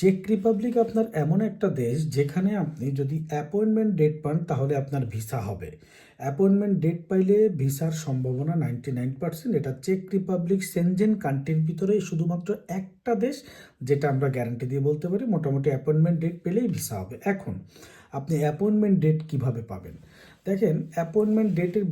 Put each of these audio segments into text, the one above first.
Check Republic আপনার এমন একটা দেশ যেখানে আপনি যদি অ্যাপয়েন্টমেন্ট ডেট পান, তাহলে আপনার ভিসা হবে। অ্যাপয়েন্টমেন্ট ডেট পাইলে ভিসার সম্ভাবনা নাইনটি নাইন পার্সেন্ট এটা চেক রিপাবলিক সেনজেন কান্ট্রির ভিতরে শুধুমাত্র একটা দেশ, যেটা আমরা গ্যারান্টি দিয়ে বলতে পারি। মোটামুটি অ্যাপয়েন্টমেন্ট ডেট পেলেই ভিসা হবে। এখন, আপনি অ্যাপয়েন্টমেন্ট ডেট কীভাবে পাবেন? দেখেন অ্যাপয়েন্টমেন্ট ডেটের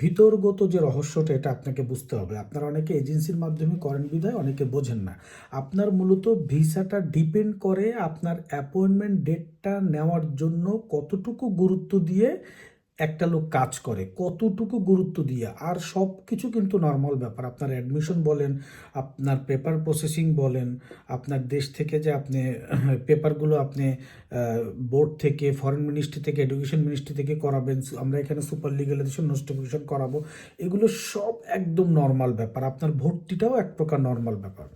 ভিতরগত যে রহস্যটা, এটা আপনাকে বুঝতে হবে। আপনারা অনেকে এজেন্সির মাধ্যমে করেন বিধায়, অনেকে বোঝেন না। আপনার মূলত ভিসাটা ডিপেন্ড করে আপনার অ্যাপয়েন্টমেন্ট ডেটটা নেওয়ার জন্য কতটুকু গুরুত্ব দিয়ে একটা লোক কাজ করে, কতটুকু গুরুত্ব দিয়ে? আর সব কিছু কিন্তু নর্মাল ব্যাপার। আপনার অ্যাডমিশন বলেন, আপনার পেপার প্রসেসিং বলেন, আপনার দেশ থেকে যে আপনি পেপারগুলো আপনি বোর্ড থেকে ফরেন মিনিস্ট্রি থেকে এডুকেশন মিনিস্ট্রি থেকে করাবেন, আমরা এখানে সুপার লিগালাইজেশন নোটিফিকেশন করাবো, এগুলো সব একদম নর্মাল ব্যাপার। আপনার ভর্তিটাও এক প্রকার নর্মাল ব্যাপার।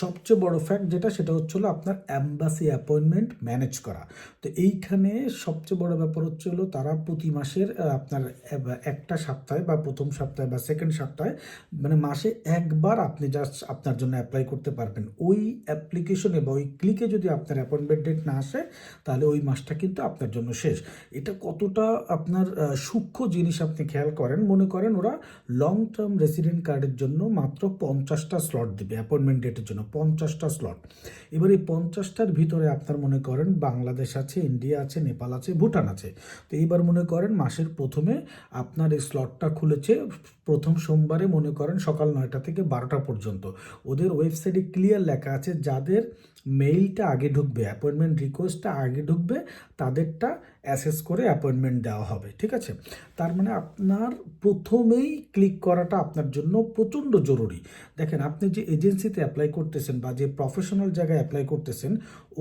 সবচেয়ে বড় ফ্যাক্ট যেটা, সেটা হচ্ছে হলো আপনার অ্যাম্বাসি অ্যাপয়েন্টমেন্ট ম্যানেজ করা। তো এইখানে সবচেয়ে বড় ব্যাপার হচ্ছে হলো তারা প্রতি মাসের আপনার একটা সপ্তাহে বা প্রথম সপ্তাহে বা সেকেন্ড সপ্তাহে মানে মাসে একবার আপনি জাস্ট আপনার জন্য অ্যাপ্লাই করতে পারবেন। ওই অ্যাপ্লিকেশনে বা ওই ক্লিকে যদি আপনার অ্যাপয়েন্টমেন্ট ডেট না আসে, তাহলে ওই মাসটা কিন্তু আপনার জন্য শেষ। এটা কতটা আপনার সূক্ষ্ম জিনিস আপনি খেয়াল করেন, মনে করেন ওরা লং টার্ম রেসিডেন্ট কার্ডের জন্য মাত্র পঞ্চাশটা স্লট দেবে অ্যাপয়েন্টমেন্ট ডেটের জন্য। পঞ্চাশটা স্লট এবার এই পঞ্চাশটার ভিতরে আপনার মনে করেন বাংলাদেশ আছে, ইন্ডিয়া আছে, নেপাল আছে, ভুটান আছে। তো এইবার মনে করেন মাসের প্রথমে আপনার এই স্লটটা খুলেছে, প্রথম সোমবারে মনে করেন সকাল নয়টা থেকে বারোটা পর্যন্ত। ওদের ওয়েবসাইটে ক্লিয়ার লেখা আছে, যাদের মেইলটা আগে ঢুকবে অ্যাপয়েন্টমেন্ট রিকোয়েস্টটা আগে ঢুকবে, তাদেরটা অ্যাসেস করে অ্যাপয়েন্টমেন্ট দেওয়া হবে, ঠিক আছে? তার মানে আপনার প্রথমেই ক্লিক করাটা আপনার জন্য প্রচণ্ড জরুরি। দেখেন, আপনি যে এজেন্সিতে অ্যাপ্লাই করতেছেন বা যে প্রফেশনাল জায়গায় অ্যাপ্লাই করতেছেন,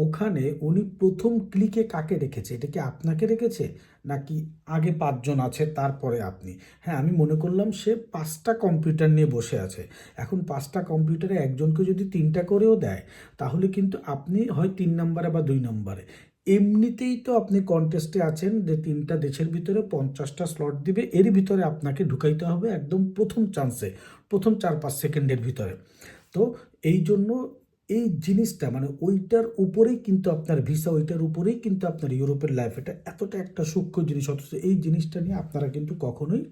ওখানে উনি প্রথম ক্লিকে কাকে রেখেছে? এটা কি আপনাকে রেখেছে? নাকি আগে পাঁচজন আছে, তারপরে আপনি? হ্যাঁ আমি মনে করলাম সে পাঁচটা কম্পিউটার নিয়ে বসে আছে। এখন পাঁচটা কম্পিউটারে একজনকে যদি তিনটা করেও দেয়, তাহলে কিন্তু আপনি হয় তিন নম্বরে বা দুই নম্বরে। এমনিতেই তো আপনি কন্টেস্টে আছেন যে তিনটা দেশের ভিতরে পঞ্চাশটা স্লট দিবে, এর ভিতরে আপনাকে ঢুকাইতে হবে একদম প্রথম চান্সে প্রথম চার পাঁচ সেকেন্ডের ভিতরে। তো এই জন্য এই জিনিসটা মানে ওইটার উপরেই কিন্তু আপনার ভিসা ওইটার উপরেই কিন্তু আপনার ইউরোপের লাইফ এটা এতটা একটা সূক্ষ্ম জিনিস, অথচ এই জিনিসটা নিয়ে আপনারা কিন্তু কখনোই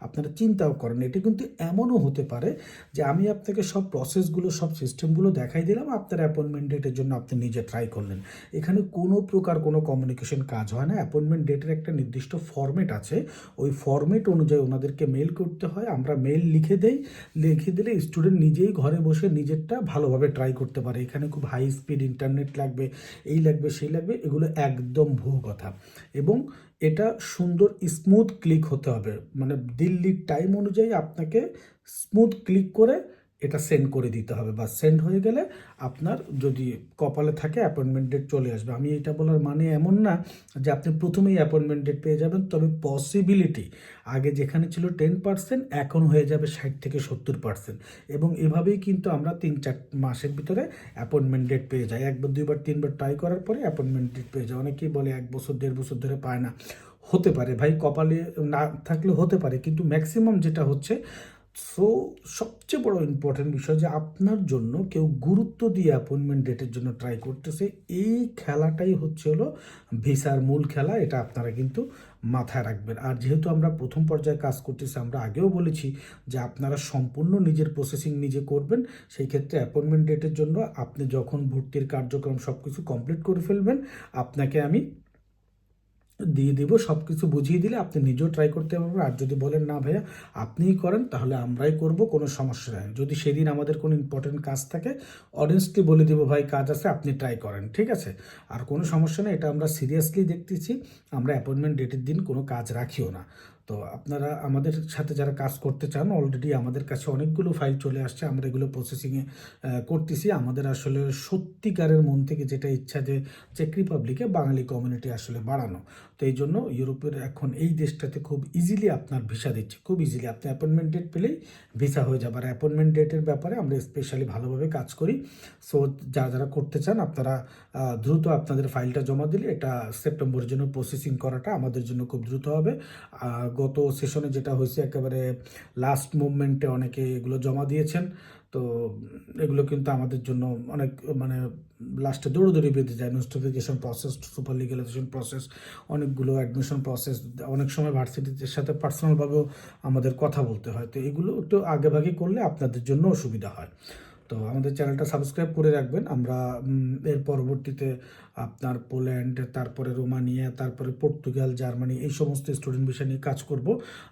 আপনারা চিন্তাও করেন এটা কিন্তু এমনও হতে পারে যে আমি আপনাকে সব প্রসেসগুলো সব সিস্টেমগুলো দেখাই দিলাম, আপনার অ্যাপয়েন্টমেন্ট ডেটের জন্য আপনি নিজে ট্রাই করলেন। এখানে কোনো প্রকার কোনো কমিউনিকেশন কাজ হয় না। অ্যাপয়েন্টমেন্ট ডেটের একটা নির্দিষ্ট ফরম্যাট আছে। ওই ফরম্যাট অনুযায়ী ওনাদেরকে মেল করতে হয়। আমরা মেল লিখে দেই, লিখে দিলে স্টুডেন্ট নিজেই ঘরে বসে নিজেরটা ভালোভাবে ট্রাই করতে পারে। এখানে খুব হাই স্পিড ইন্টারনেট লাগবে, এই লাগবে, সেই লাগবে, এগুলো একদম ভুয়ো কথা। এবং এটা সুন্দর স্মুথ ক্লিক হতে হবে। মানে দিল্লির টাইম অনুযায়ী আপনাকে স্মুথ ক্লিক করে এটা সেন্ড করে দিতে হবে বা সেন্ড হয়ে গেলে আপনার যদি কপালে থাকে অ্যাপয়েন্টমেন্ট ডেট চলে আসবে। আমি এটা বলার মানে এমন না যে আপনি প্রথমেই অ্যাপয়েন্টমেন্ট ডেট পেয়ে যাবেন, তবে পসিবিলিটি আগে যেখানে ছিল টেন পার্সেন্ট এখন হয়ে যাবে ষাট থেকে সত্তর পার্সেন্ট এবং এভাবেই কিন্তু আমরা তিন চার মাসের ভিতরে অ্যাপয়েন্টমেন্ট ডেট পেয়ে যাই। একবার, দুইবার, তিনবার ট্রাই করার পরে অ্যাপয়েন্টমেন্ট ডেট পেয়ে যায় অনেকেই বলে এক বছর, দেড় বছর ধরে পায় না। হতে পারে, ভাই কপালে না থাকলে হতে পারে, কিন্তু ম্যাক্সিমাম যেটা হচ্ছে সো সবচেয়ে বড় ইম্পর্টেন্ট বিষয় যে আপনার জন্য কেউ গুরুত্ব দিয়ে অ্যাপয়েন্টমেন্ট ডেটের জন্য ট্রাই করতেছে, এই খেলাটাই হচ্ছে হলো ভিসার মূল খেলা, এটা আপনারা কিন্তু মাথায় রাখবেন। আর যেহেতু আমরা প্রথম পর্যায়ে কাজ করতেছি, আমরা আগেও বলেছি যে আপনারা সম্পূর্ণ নিজের প্রসেসিং নিজে করবেন, সেই ক্ষেত্রে অ্যাপয়েন্টমেন্ট ডেটের জন্য আপনি যখন ভর্তির কার্যক্রম সব কিছু কমপ্লিট করে ফেলবেন, আপনাকে আমি দিয়ে দিব সব কিছু বুঝিয়ে দিলে আপনি নিজেও ট্রাই করতে পারবেন। আর যদি বলেন, না ভাইয়া, আপনিই করেন, তাহলে আমরাই করব, কোনো সমস্যা নেই। যদি সেদিন আমাদের কোনো ইম্পর্টেন্ট কাজ থাকে অডিয়েন্সকে বলে দেবো, ভাই, কাজ আছে, আপনি ট্রাই করেন। ঠিক আছে? আর কোনো সমস্যা নেই, এটা আমরা সিরিয়াসলি দেখতেছি। আমরা অ্যাপয়েন্টমেন্ট ডেটের দিন কোনো কাজ রাখিও না। তো আপনারা আমাদের সাথে যারা কাজ করতে চান অলরেডি আমাদের কাছে অনেকগুলো ফাইল চলে আসছে। আমরা এগুলো প্রসেসিংয়ে করতেছি। আমাদের আসলে সত্যিকারের মন থেকে যেটা ইচ্ছা যে চেক রিপাবলিকে বাঙালি কমিউনিটি আসলে বাড়ানো। তো এই জন্য ইউরোপের এখন এই দেশটাতে খুব ইজিলি আপনার ভিসা দিচ্ছে। খুব ইজিলি আপনি অ্যাপয়েন্টমেন্ট ডেট পেলেই ভিসা হয়ে যাবে। আর অ্যাপয়েন্টমেন্ট ডেটের ব্যাপারে আমরা স্পেশালি ভালোভাবে কাজ করি। সো যারা যারা করতে চান আপনারা দ্রুত আপনাদের ফাইলটা জমা দিলে এটা সেপ্টেম্বরের জন্য প্রসেসিং করাটা আমাদের জন্য খুব দ্রুত হবে। আহ, গত সেশনে যেটা হয়েছে, একেবারে লাস্ট মুভমেন্টে অনেকে এগুলো জমা দিয়েছেন। তো এগুলো কিন্তু আমাদের জন্য অনেক মানে লাস্টে দৌড়দৌড়ি বেঁধে যায়। Notification process super legalisation process অনেকগুলো অ্যাডমিশন প্রসেস অনেক সময় ভার্সিটির সাথে পার্সোনালভাবেও আমাদের কথা বলতে হয়। তো এগুলো একটু আগেভাগে করলে আপনাদের জন্য সুবিধা হয়। তো আমাদের চ্যানেলটা সাবস্ক্রাইব করে রাখবেন। আমরা এর পরবর্তীতে আপনার পোল্যান্ড, তারপরে রোমানিয়া, তারপরে পর্তুগাল, জার্মানি এই সমস্ত স্টুডেন্ট বিষয় নিয়ে কাজ করব।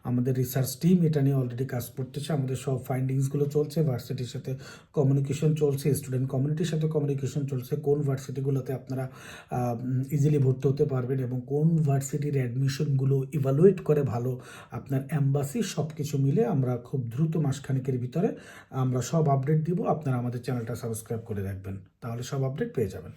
আমাদের রিসার্চ টিম এটা নিয়ে অলরেডি কাজ করতেছে। আমাদের সব ফাইন্ডিংসগুলো চলছে। ভার্সিটির সাথে কমিউনিকেশন চলছে স্টুডেন্ট কমিউনিটির সাথে কমিউনিকেশন চলছে। কোন ভার্সিটিগুলোতে আপনারা ইজিলি ভর্তি হতে পারবেন এবং কোন ভার্সিটির অ্যাডমিশনগুলো ইভালুয়েট করে ভালো আপনার অ্যাম্বাসি সব কিছু মিলে আমরা খুব দ্রুত মাসখানেকের ভিতরে আমরা সব আপডেট দিব। আপনারা আমাদের চ্যানেলটা সাবস্ক্রাইব করে রাখবেন তাহলে সব আপডেট পেয়ে যাবেন।